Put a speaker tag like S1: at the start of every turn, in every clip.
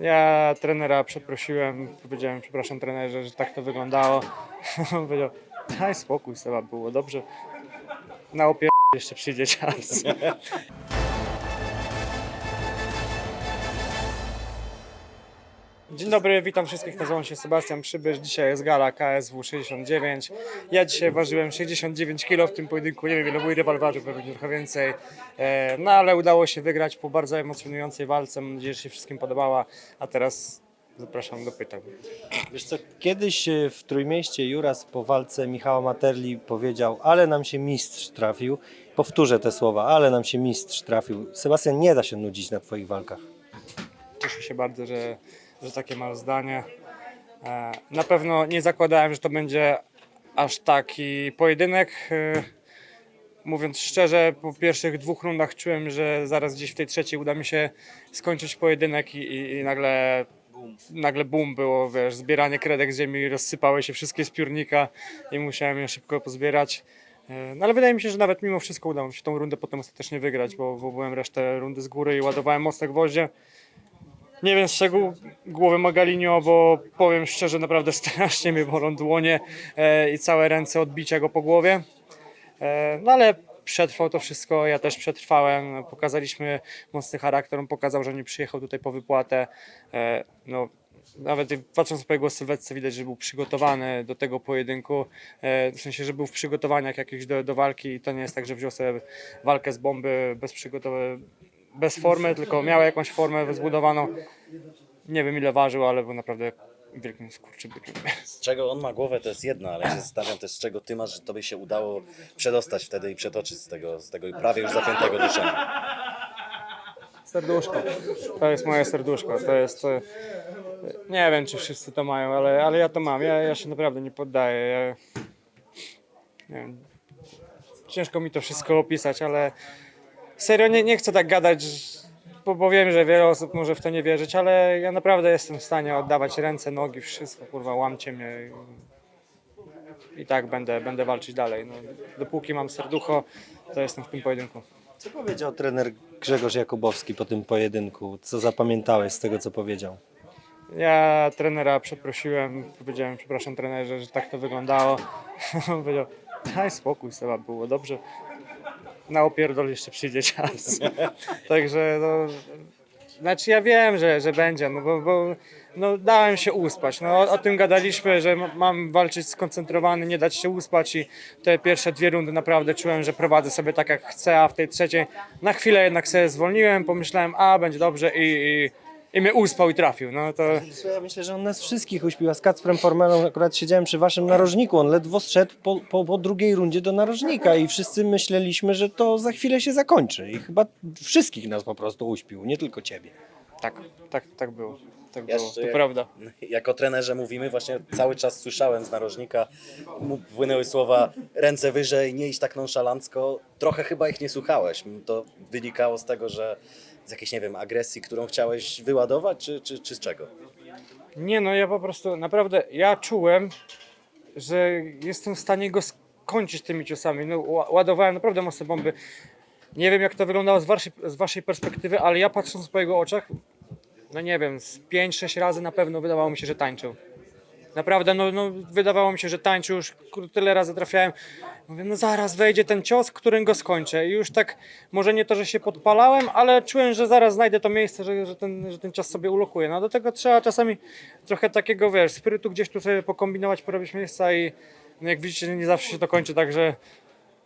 S1: Ja trenera przeprosiłem, powiedziałem przepraszam trenerze, że tak to wyglądało. On powiedział, daj spokój Seba, było dobrze. Na opier... jeszcze przyjdzie czas. Dzień dobry, witam wszystkich, nazywam się Sebastian Przybysz, dzisiaj jest gala KSW 69. Ja dzisiaj ważyłem 69 kg w tym pojedynku, nie wiem ile mój rywal ważył, pewnie trochę więcej. E, No ale udało się wygrać po bardzo emocjonującej walce, mam nadzieję, że się wszystkim podobała, a teraz zapraszam do pytań.
S2: Wiesz co, kiedyś e, w Trójmieście Juras po walce Michała Materli powiedział, ale nam się mistrz trafił. Powtórzę te słowa, ale nam się mistrz trafił. Sebastian, nie da się nudzić na twoich walkach.
S1: Cieszę się bardzo, że, że takie masz zdanie. E, Na pewno nie zakładałem, że to będzie aż taki pojedynek. E, Mówiąc szczerze, po pierwszych dwóch rundach czułem, że zaraz gdzieś w tej trzeciej uda mi się skończyć pojedynek i, i, i nagle nagle boom było, wiesz, zbieranie kredek z ziemi, rozsypały się wszystkie z piórnika i musiałem je szybko pozbierać. E, No ale wydaje mi się, że nawet mimo wszystko udało mi się tą rundę potem ostatecznie wygrać, bo, bo byłem resztę rundy z góry i ładowałem mocne gwoździe. Nie wiem z czego głowy ma Galinio, bo powiem szczerze, naprawdę strasznie mnie bolą dłonie e, i całe ręce odbicia go po głowie. E, no ale przetrwał to wszystko, ja też przetrwałem. Pokazaliśmy mocny charakter, on pokazał, że nie przyjechał tutaj po wypłatę. E, no, nawet patrząc po jego sylwetce widać, że był przygotowany do tego pojedynku, w sensie, że był w przygotowaniach jakichś do, do walki i to nie jest tak, że wziął sobie walkę z bomby bez przygotowania, bez formy, tylko miał jakąś formę zbudowaną. Nie wiem ile ważył, ale był naprawdę wielkim skurczybykiem.
S3: Z czego on ma głowę to jest jedno, ale ja się zastanawiam też z czego ty masz, że tobie się udało przedostać wtedy i przetoczyć z tego, z tego prawie już zapiętego duszenia.
S1: Serduszko. To jest moje serduszko. To jest. e, Nie wiem, czy wszyscy to mają, ale, ale ja to mam. Ja, ja się naprawdę nie poddaję. Ja, nie wiem. Ciężko mi to wszystko opisać, ale serio nie, nie chcę tak gadać, bo, bo wiem, że wiele osób może w to nie wierzyć, ale ja naprawdę jestem w stanie oddawać ręce, nogi, wszystko, kurwa, łamcie mnie. I, i tak będę, będę walczyć dalej. No, dopóki mam serducho, to jestem w tym pojedynku.
S2: Co powiedział trener Grzegorz Jakubowski po tym pojedynku? Co zapamiętałeś z tego, co powiedział?
S1: Ja trenera przeprosiłem, powiedziałem przepraszam trenerze, że tak to wyglądało. On powiedział, daj spokój Seba, było dobrze. Na opierdol jeszcze przyjdzie czas. Także no, znaczy ja wiem, że, że będzie, no bo, bo no, dałem się uspać. No, o, o tym gadaliśmy, że ma- mam walczyć skoncentrowany, nie dać się uspać i te pierwsze dwie rundy naprawdę czułem, że prowadzę sobie tak jak chcę, a w tej trzeciej na chwilę jednak sobie zwolniłem, pomyślałem, a będzie dobrze i, i, i mnie uspał i trafił. No to
S2: Ja myślę, że on nas wszystkich uśpił, a z Kacprem Formelą akurat siedziałem przy waszym narożniku. On ledwo zszedł po, po, po drugiej rundzie do narożnika i wszyscy myśleliśmy, że to za chwilę się zakończy. I chyba wszystkich nas po prostu uśpił, nie tylko ciebie.
S1: tak, tak, tak było. Tak było,
S3: Jeszcze
S1: to
S3: jak-
S1: prawda.
S3: Jako trenerze mówimy, właśnie cały czas słyszałem z narożnika, mu płynęły słowa ręce wyżej, nie iść tak nonszalancko. Trochę chyba ich nie słuchałeś. To wynikało z tego, że z jakiejś, nie wiem, agresji, którą chciałeś wyładować, czy, czy, czy z czego?
S1: Nie no, ja po prostu naprawdę, ja czułem, że jestem w stanie go skończyć tymi ciosami. No, ła- ładowałem naprawdę mocne bomby. Nie wiem jak to wyglądało z waszej, z waszej perspektywy, ale ja patrząc po jego oczach, no nie wiem, z 5-6 razy na pewno wydawało mi się, że tańczył. Naprawdę, no, no wydawało mi się, że tańczył, już kur- tyle razy trafiałem. Mówię, no zaraz wejdzie ten cios, którym go skończę. I już tak, może nie to, że się podpalałem, ale czułem, że zaraz znajdę to miejsce, że, że, ten, że ten cios sobie ulokuje. No do tego trzeba czasami trochę takiego, wiesz, sprytu gdzieś tu sobie pokombinować, porobić miejsca i no jak widzicie, nie zawsze się to kończy tak, że,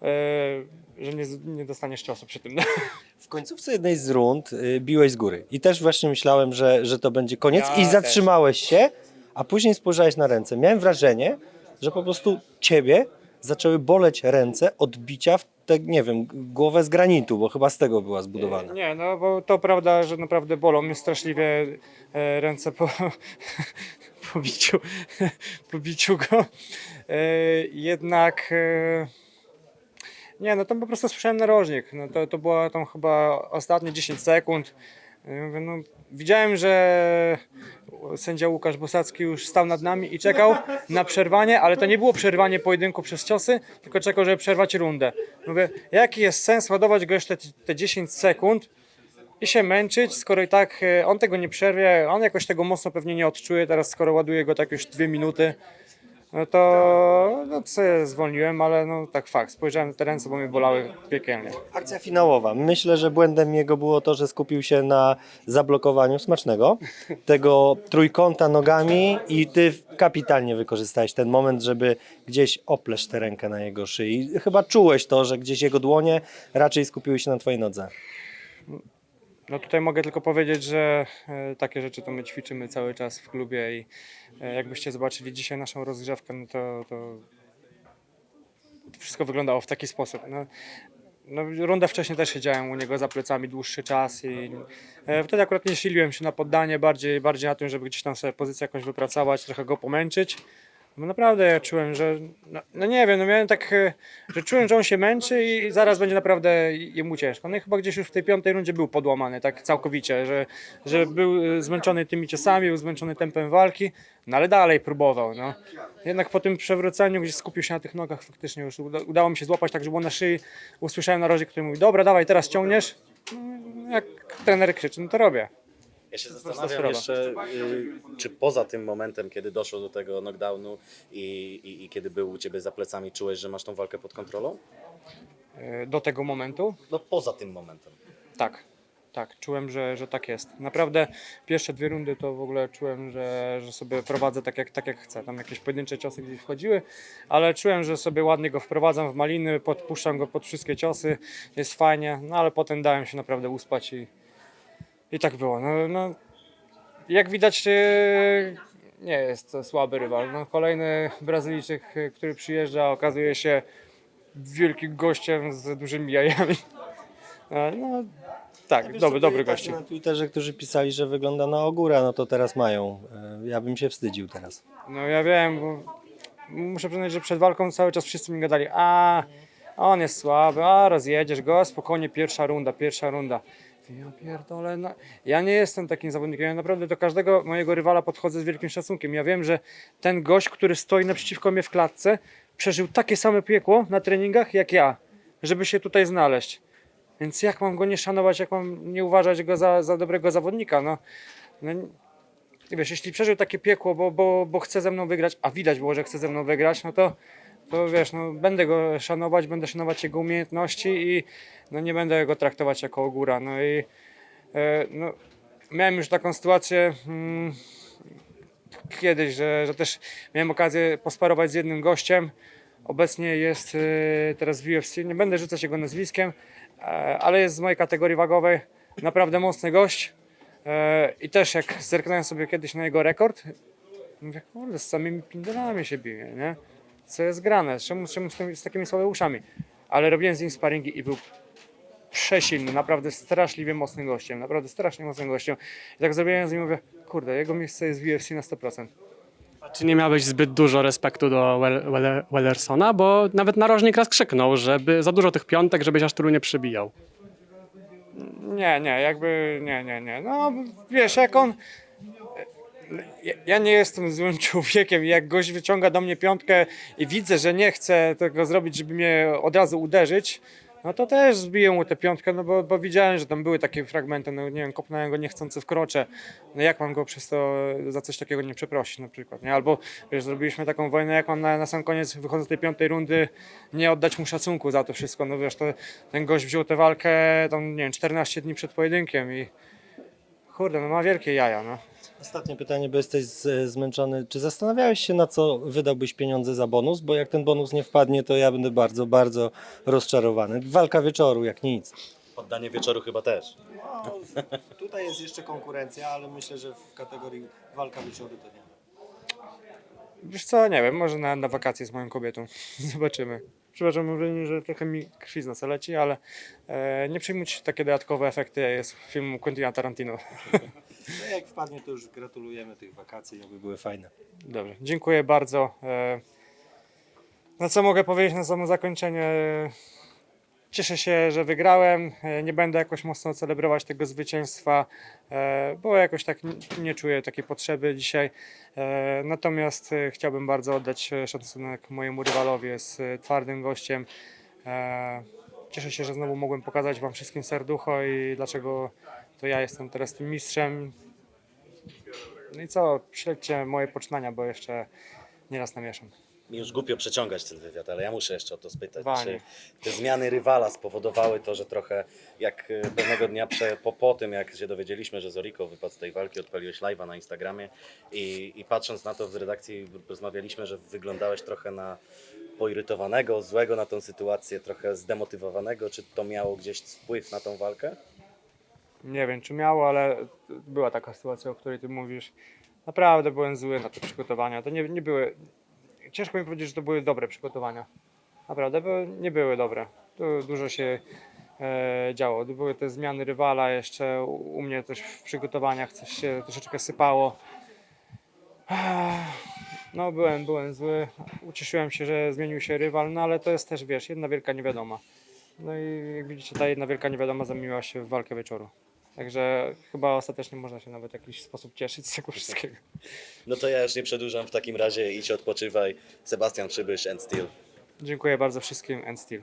S1: e, że nie, z- nie dostaniesz ciosu przy tym.
S2: W końcówce jednej z rund y, biłeś z góry. I też właśnie myślałem, że, że to będzie koniec.
S1: Ja
S2: I
S1: też.
S2: zatrzymałeś się, a później spojrzałeś na ręce. Miałem wrażenie, że po prostu ciebie zaczęły boleć ręce od bicia w tę, nie wiem, głowę z granitu, bo chyba z tego była zbudowana.
S1: Nie, no bo to prawda, że naprawdę bolą mnie straszliwie e, ręce po, po, biciu, po biciu go. E, jednak e, nie, no to po prostu słyszałem narożnik. No to, to była tam chyba ostatnie 10 sekund. E, Mówię, no, widziałem, że sędzia Łukasz Bosacki już stał nad nami i czekał na przerwanie, ale to nie było przerwanie pojedynku przez ciosy, tylko czekał, żeby przerwać rundę. Mówię, jaki jest sens ładować go jeszcze te 10 sekund i się męczyć, skoro i tak e, on tego nie przerwie, on jakoś tego mocno pewnie nie odczuje, teraz skoro ładuje go tak już dwie minuty, no to no, sobie zwolniłem, ale no tak fakt, spojrzałem na te ręce, bo mnie bolały piekielnie.
S2: Akcja finałowa. Myślę, że błędem jego było to, że skupił się na zablokowaniu smacznego tego trójkąta nogami i ty kapitalnie wykorzystałeś ten moment, żeby gdzieś oplesz tę rękę na jego szyi. Chyba czułeś to, że gdzieś jego dłonie raczej skupiły się na twojej nodze.
S1: No tutaj mogę tylko powiedzieć, że e, takie rzeczy to my ćwiczymy cały czas w klubie i e, jakbyście zobaczyli dzisiaj naszą rozgrzewkę, no to, to wszystko wyglądało w taki sposób. No, no, rundę wcześniej też siedziałem u niego za plecami dłuższy czas i e, wtedy akurat nie siliłem się na poddanie, bardziej, bardziej na tym, żeby gdzieś tam sobie pozycję jakąś wypracować, trochę go pomęczyć. Bo naprawdę ja czułem, że no, no nie wiem, no miałem tak, e, że czułem, że on się męczy i zaraz będzie naprawdę jemu ciężko. No i chyba gdzieś już w tej piątej rundzie był podłamany tak całkowicie, że, że był e, zmęczony tymi ciosami, był zmęczony tempem walki, no ale dalej próbował. No. Jednak po tym przewróceniu gdzieś skupił się na tych nogach, faktycznie już uda, udało mi się złapać tak, że było na szyi. Usłyszałem na rozie, który mówi, dobra, dawaj, teraz ciągniesz. No, jak trener krzyczy, no to robię.
S3: Ja się zastanawiam jeszcze, y, czy poza tym momentem, kiedy doszło do tego knockdownu i, i, i kiedy był u Ciebie za plecami, czułeś, że masz tą walkę pod kontrolą?
S1: E, Do tego momentu
S3: No poza tym momentem.
S1: Tak, tak, czułem, że, że tak jest. Naprawdę pierwsze dwie rundy to w ogóle czułem, że, że sobie prowadzę tak jak, tak jak chcę. Tam jakieś pojedyncze ciosy gdzieś wchodziły, ale czułem, że sobie ładnie go wprowadzam w maliny, podpuszczam go pod wszystkie ciosy, jest fajnie, no ale potem dałem się naprawdę uspać i, i tak było. No, no, jak widać e, nie jest to słaby rywal. No, kolejny Brazylijczyk, e, który przyjeżdża, okazuje się wielkim gościem z dużymi jajami. E, No, tak, dobry, dobry gość.
S2: Na Twitterze, którzy pisali, że wygląda na ogóra, no to teraz mają. E, Ja bym się wstydził teraz.
S1: No ja wiem, bo muszę przyznać, że przed walką cały czas wszyscy mi gadali, a on jest słaby, a rozjedziesz go, spokojnie, pierwsza runda, pierwsza runda. Ja pierdolę, no, ja nie jestem takim zawodnikiem, ja naprawdę do każdego mojego rywala podchodzę z wielkim szacunkiem. Ja wiem, że ten gość, który stoi naprzeciwko mnie w klatce, przeżył takie same piekło na treningach jak ja, żeby się tutaj znaleźć. Więc jak mam go nie szanować, jak mam nie uważać go za, za dobrego zawodnika, no. no wiesz, jeśli przeżył takie piekło, bo, bo, bo chce ze mną wygrać, a widać było, że chce ze mną wygrać, no to, to wiesz, no, będę go szanować, będę szanować jego umiejętności i no, nie będę go traktować jako ogóra. No i e, no, miałem już taką sytuację mm, kiedyś, że, że też miałem okazję posparować z jednym gościem. Obecnie jest e, teraz w UFC, nie będę rzucać jego nazwiskiem, e, ale jest z mojej kategorii wagowej. Naprawdę mocny gość. E, I też jak zerknąłem sobie kiedyś na jego rekord, mówię, kurde, z samymi pindolami się bije, nie? Co jest grane? Czemu, czemu z, tymi, z takimi słabymi uszami? Ale robiłem z nim sparingi i był przesilny, naprawdę straszliwie mocnym gościem, naprawdę strasznie mocnym gościem. I tak zrobiłem z nim, mówię, kurde, jego miejsce jest w UFC na 100%.
S4: Czy nie miałeś zbyt dużo respektu do Wel- Wel- Wellersona? Bo nawet narożnik raz krzyknął, żeby za dużo tych piątek, żebyś aż tylu nie przybijał.
S1: Nie, nie, jakby nie, nie, nie. No wiesz, jak on. Ja, ja nie jestem złym człowiekiem. Jak gość wyciąga do mnie piątkę i widzę, że nie chce tego zrobić, żeby mnie od razu uderzyć, no to też zbiję mu tę piątkę, no bo, bo widziałem, że tam były takie fragmenty, no nie wiem, kopnąłem go niechcący w krocze. No jak mam go przez to za coś takiego nie przeprosić na przykład, nie? Albo wiesz, zrobiliśmy taką wojnę, jak mam na, na sam koniec, wychodząc z tej piątej rundy, nie oddać mu szacunku za to wszystko. No wiesz, to, ten gość wziął tę walkę tam, nie wiem, 14 dni przed pojedynkiem i kurde, no ma wielkie jaja, no.
S2: Ostatnie pytanie, bo jesteś z, zmęczony. Czy zastanawiałeś się, na co wydałbyś pieniądze za bonus? Bo jak ten bonus nie wpadnie, to ja będę bardzo, bardzo rozczarowany. Walka wieczoru, jak nic.
S3: Poddanie wieczoru chyba też.
S2: tutaj jest jeszcze konkurencja, ale myślę, że w kategorii walka wieczoru to nie.
S1: Wiesz co, nie wiem, może na, na wakacje z moją kobietą. Zobaczymy. Przepraszam, mówię, że trochę mi krwi z nosa leci, ale e, nie przyjmujcie się takie dodatkowe efekty jest filmu Quentina Tarantino.
S2: No jak wpadnie, to już gratulujemy tych wakacji, aby były fajne.
S1: Dobrze, dziękuję bardzo. E, No co mogę powiedzieć na samo zakończenie? Cieszę się, że wygrałem. E, Nie będę jakoś mocno celebrować tego zwycięstwa, e, bo jakoś tak nie czuję takiej potrzeby dzisiaj. E, Natomiast e, chciałbym bardzo oddać e, szacunek mojemu rywalowi, e, twardym gościem. E, Cieszę się, że znowu mogłem pokazać Wam wszystkim serducho i dlaczego to ja jestem teraz tym mistrzem. No i co, śledźcie moje poczynania, bo jeszcze nieraz namieszam.
S3: Mi już głupio przeciągać ten wywiad, ale ja muszę jeszcze o to spytać.
S1: Wanie.
S3: Czy te zmiany rywala spowodowały to, że trochę jak e, pewnego dnia prze, po, po tym, jak się dowiedzieliśmy, że Zoriko wypadł z tej walki, odpaliłeś live'a na Instagramie i, i patrząc na to w redakcji rozmawialiśmy, że wyglądałeś trochę na poirytowanego, złego na tą sytuację, trochę zdemotywowanego. Czy to miało gdzieś wpływ na tą walkę?
S1: Nie wiem, czy miało, ale była taka sytuacja, o której ty mówisz. Naprawdę byłem zły na te przygotowania. To nie, nie były. Ciężko mi powiedzieć, że to były dobre przygotowania. Naprawdę, bo nie były dobre. Tu dużo się e, działo. Były te zmiany rywala, jeszcze u, u mnie też w przygotowaniach coś się troszeczkę sypało. No, byłem, byłem zły. Ucieszyłem się, że zmienił się rywal, no ale to jest też, wiesz, jedna wielka niewiadoma. No i jak widzicie, ta jedna wielka niewiadoma zamieniła się w walkę wieczoru. Także chyba ostatecznie można się nawet w jakiś sposób cieszyć z tego wszystkiego.
S3: No to ja już nie przedłużam w takim razie, idź odpoczywaj. Sebastian Przybysz and Steel.
S1: Dziękuję bardzo wszystkim and still.